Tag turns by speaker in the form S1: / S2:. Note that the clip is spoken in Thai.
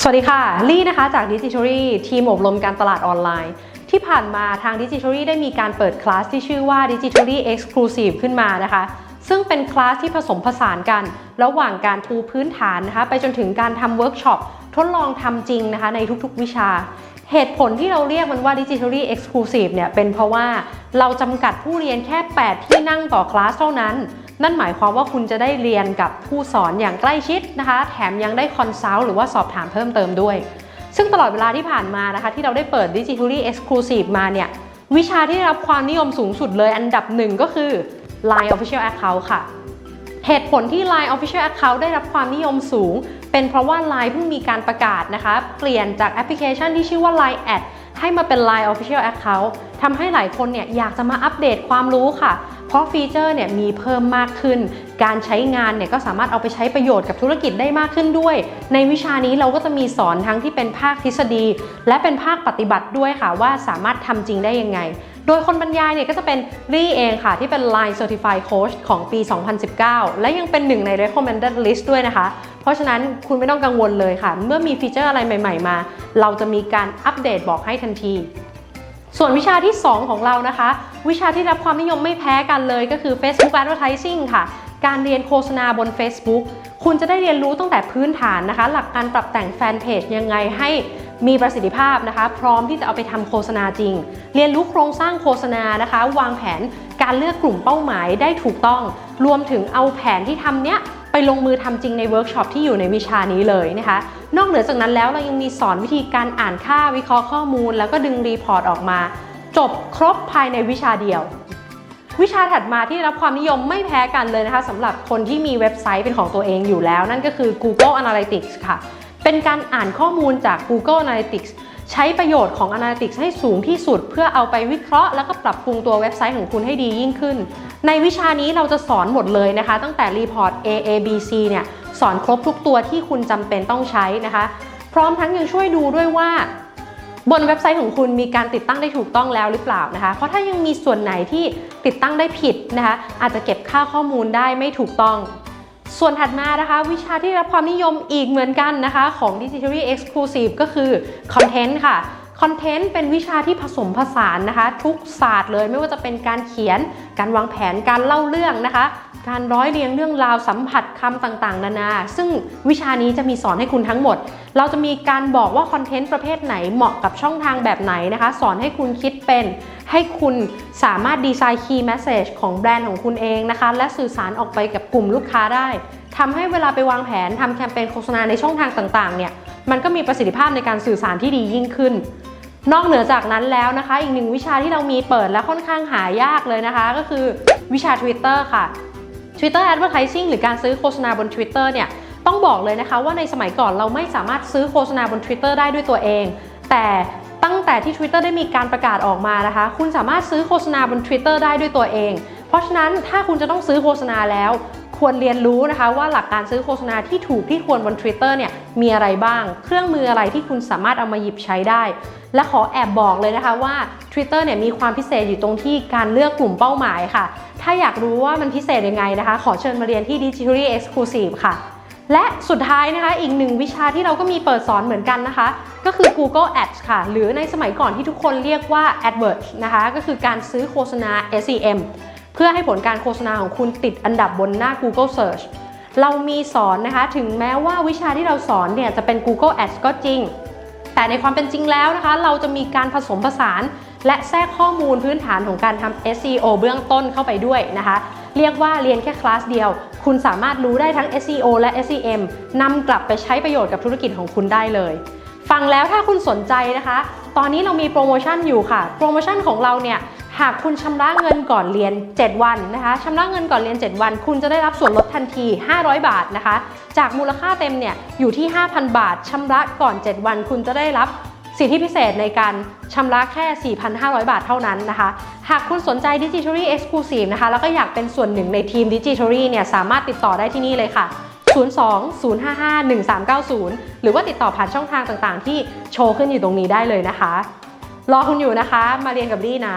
S1: สวัสดีค่ะ ลี่นะคะจาก Digitory ทีมอบรมการตลาดออนไลน์ ที่ผ่านมาทาง Digitory ได้มีการเปิดคลาสที่ชื่อว่า Digitory Exclusive ขึ้นมานะคะ ซึ่งเป็นคลาสที่ผสมผสานกัน ระหว่างการปูพื้นฐานนะคะ ไปจนถึงการทำเวิร์กช็อปทดลองทำจริงนะคะ ในทุกๆวิชา เหตุผลที่เราเรียกมันว่า Digitally Exclusive เนี่ยเป็นเพราะว่าเราจำกัดผู้เรียนแค่ 8 ที่นั่งต่อคลาสเท่านั้น นั่นหมายความว่าคุณจะได้เรียนกับผู้สอนอย่างใกล้ชิดนะคะ แถมยังได้คอนซัลท์หรือว่าสอบถามเพิ่มเติมด้วย ซึ่งตลอดเวลาที่ผ่านมานะคะที่เราได้เปิด Digitally Exclusive มาเนี่ยวิชาที่ได้รับความนิยมสูงสุดเลยอันดับหนึ่งก็คือ Line Official Account ค่ะเหตุผลที่ Line Official Account ได้รับความนิยมสูง เป็นเพราะว่า Line เพิ่งมีการประกาศนะคะ เปลี่ยนจากแอปพลิเคชันที่ชื่อว่า Line Ad ให้มาเป็น Line Official Account ทำให้หลายคนเนี่ยอยากจะมาอัปเดตความรู้ค่ะ เพราะฟีเจอร์เนี่ยมีเพิ่มมากขึ้น การใช้งานเนี่ยก็สามารถเอาไปใช้ประโยชน์กับธุรกิจได้มากขึ้นด้วย ในวิชานี้เราก็จะมีสอนทั้งที่เป็นภาคทฤษฎี และเป็นภาคปฏิบัติด้วยค่ะว่าสามารถทำจริงได้ยังไง โดยคนบรรยายเนี่ยก็จะเป็นรี่เองค่ะ ที่เป็น Line Certified Coach ของปี 2019 และยังเป็นหนึ่งใน Recommended List ด้วยนะคะ เพราะฉะนั้นคุณไม่ต้องกังวลเลยค่ะ เมื่อมีฟีเจอร์อะไรใหม่ ๆ มา เราจะมีการอัปเดตบอกให้ทันที ส่วนวิชาที่ 2 ของเรานะคะ วิชาที่รับความนิยมไม่แพ้กันเลยก็คือ Facebook Advertising ค่ะ การเรียนโฆษณาบน Facebook คุณจะได้เรียนรู้ตั้งแต่พื้นฐานนะคะ หลักการปรับแต่งแฟนเพจยังไงให้มีประสิทธิภาพนะคะ พร้อมที่จะเอาไปทำโฆษณาจริง เรียนรู้โครงสร้างโฆษณานะคะ วางแผนการเลือกกลุ่มเป้าหมายได้ถูกต้อง รวมถึงเอาแผนที่ทำเนี้ย ไปลงมือทำจริงในเวิร์กช็อปที่อยู่ในวิชานี้เลยนะคะ นอกเหนือจากนั้นแล้วเรายังมีสอนวิธีการอ่านค่าวิเคราะห์ข้อมูล แล้วก็ดึงรีพอร์ตออกมา จบครบภายในวิชาเดียว วิชาถัดมาที่ได้รับความนิยมไม่แพ้กันเลยนะคะสำหรับคนที่มีเว็บไซต์เป็นของตัวเองอยู่แล้ว นั่นก็คือ Google Analytics ค่ะ เป็นการอ่านข้อมูลจาก Google Analytics ใช้ประโยชน์ของ Analytics ให้สูงที่สุด เพื่อเอาไปวิเคราะห์แล้วก็ปรับปรุงตัวเว็บไซต์ของคุณให้ดียิ่งขึ้น ในวิชานี้เราจะสอนหมดเลยนะคะ ตั้งแต่ Report A A B C เนี่ยสอนครบทุกตัวที่คุณจำเป็นต้องใช้นะคะ พร้อมทั้งยังช่วยดูด้วยว่า บนเว็บไซต์ของคุณมีการติดตั้งได้ถูกต้องแล้วหรือเปล่านะคะ เพราะถ้ายังมีส่วนไหนที่ติดตั้งได้ผิดนะคะ อาจจะเก็บค่าข้อมูลได้ไม่ถูกต้องส่วนถัดมานะคะ วิชาที่รับความนิยมอีกเหมือนกันนะคะ ของ Digitally Exclusive ก็คือ Content ค่ะ Content เป็นวิชาที่ผสมผสานนะคะ ทุกศาสตร์เลยไม่ว่าจะเป็นการเขียน การวางแผนการเล่าเรื่องนะคะ การร้อยเรียงเรื่องราวสัมผัสคำต่างๆ นานา ซึ่งวิชานี้จะมีสอนให้คุณทั้งหมด เราจะมีการบอกว่าคอนเทนต์ประเภทไหนเหมาะกับช่องทางแบบไหนนะคะ สอนให้คุณคิดเป็น ให้คุณสามารถดีไซน์ Key Message ของแบรนด์ของคุณเองนะคะ และสื่อสารออกไปกับกลุ่มลูกค้าได้ทำให้เวลาไปวางแผนทำแคมเปญโฆษณาในช่องทางต่างๆเนี่ย มันก็มีประสิทธิภาพในการสื่อสารที่ดียิ่งขึ้น นอกเหนือจากนั้นแล้วนะคะ อีกหนึ่งวิชาที่เรามีเปิดและค่อนข้างหายากเลยนะคะ ก็คือวิชา Twitter ค่ะ Twitter Advertising หรือการซื้อโฆษณาบน Twitter เนี่ยต้องบอกเลยนะคะว่าในสมัยก่อนเราไม่สามารถซื้อโฆษณาบน Twitter ได้ด้วยตัวเอง แต่ตั้งแต่ที่ Twitter ได้มีการประกาศออกมานะคะ คุณสามารถซื้อโฆษณาบน Twitter ได้ด้วยตัวเอง เพราะฉะนั้นถ้าคุณจะต้องซื้อโฆษณาแล้ว ควรเรียนรู้นะคะว่าหลักการซื้อโฆษณาที่ถูกที่ควรบน Twitter เนี่ยมีอะไรบ้าง เครื่องมืออะไรที่คุณสามารถเอามาหยิบใช้ได้ และขอแอบบอกเลยนะคะว่า Twitter เนี่ยมีความพิเศษอยู่ตรงที่การเลือกกลุ่มเป้าหมายค่ะ ถ้าอยากรู้ว่ามันพิเศษยังไงนะคะ ขอเชิญมาเรียนที่ Digitally Exclusive ค่ะ และสุดท้ายนะคะอีกหนึ่งวิชาที่เราก็มีเปิดสอนเหมือนกันนะคะ ก็คือ Google Ads ค่ะ หรือในสมัยก่อนที่ทุกคนเรียกว่า AdWords นะคะก็คือการซื้อโฆษณา SEM เพื่อให้ผลการโฆษณาของคุณติดอันดับบนหน้า Google Search เรามีสอนนะคะ ถึงแม้ว่าวิชาที่เราสอนเนี่ยจะเป็น Google Ads ก็จริง แต่ในความเป็นจริงแล้วนะคะ เราจะมีการผสมผสาน และแทรกข้อมูลพื้นฐานของการทำ SEO เบื้องต้นเข้าไปด้วยนะคะ เรียกว่าเรียนแค่คลาสเดียว คุณสามารถรู้ได้ทั้ง SEO และ SEM นำกลับไปใช้ประโยชน์กับธุรกิจของคุณได้เลย ฟังแล้วถ้าคุณสนใจนะคะ ตอนนี้เรามีโปรโมชั่นอยู่ค่ะ โปรโมชั่นของเราเนี่ย หากคุณชำระเงินก่อนเรียน 7 วันนะคะชำระเงินก่อนเรียน 7 วัน คุณจะได้รับส่วนลดทันที 500 บาทนะคะ จากมูลค่าเต็มเนี่ยอยู่ที่ 5,000 บาทชำระก่อน 7 วัน คุณจะได้รับสิทธิพิเศษในการชำระแค่ 4,500 บาทเท่านั้นนะคะ หากคุณสนใจ Digitally Exclusive นะคะ แล้วก็อยากเป็นส่วนหนึ่งในทีม Digitally เนี่ย สามารถติดต่อได้ที่นี่เลยค่ะ 02 055 1390 หรือว่าติดต่อผ่านช่องทางต่างๆ ที่โชว์ขึ้นอยู่ตรงนี้ได้เลยนะคะ รอคุณอยู่นะคะ มาเรียนกับลี่นะ